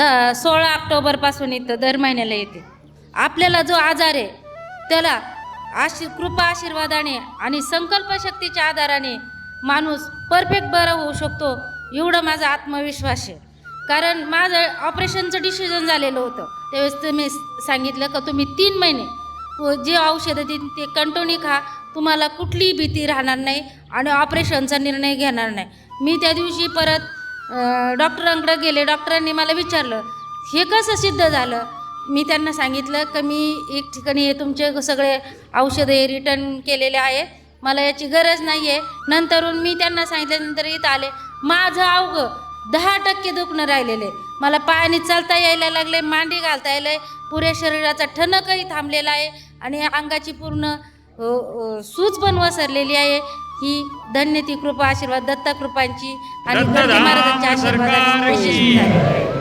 The सोळा ऑक्टोबरपासून इथं दर महिन्याला येते. आपल्याला जो आजार आहे त्याला आशी कृपा आशीर्वादाने आणि संकल्पशक्तीच्या आधाराने माणूस परफेक्ट बरा होऊ शकतो एवढं माझा आत्मविश्वास आहे. कारण माझं ऑपरेशनचं डिसिजन झालेलं होतं. त्यावेळेस तुम्ही सांगितलं का तुम्ही तीन महिने व जे औषधं देईन ते कंटोनी खा. तुम्हाला कुठलीही भीती राहणार नाही आणि ऑपरेशनचा निर्णय घेणार नाही. मी त्या दिवशी परत डॉक्टरांकडे गेले डॉक्टरांनी मला विचारलं हे कसं सिद्ध झालं? मी त्यांना सांगितलं की मी एक ठिकाणी हे तुमचे सगळे औषधे रिटर्न केलेले आहे. मला याची गरज नाही आहे नंतरून मी त्यांना सांगितल्यानंतर इथं आले. माझं अवघं दहा टक्के दुखणं राहिलेलं. आहे मला पायाने चालता यायला लागले मांडी घालता यायला. पुऱ्या शरीराचा ठणकही थांबलेला आहे आणि अंगाची पूर्ण सूज पण वसरलेली आहे. ही धन्य ती कृपा आशीर्वाद दत्ता कृपांची आणि महाराजांच्या आशीर्वादाची विशेष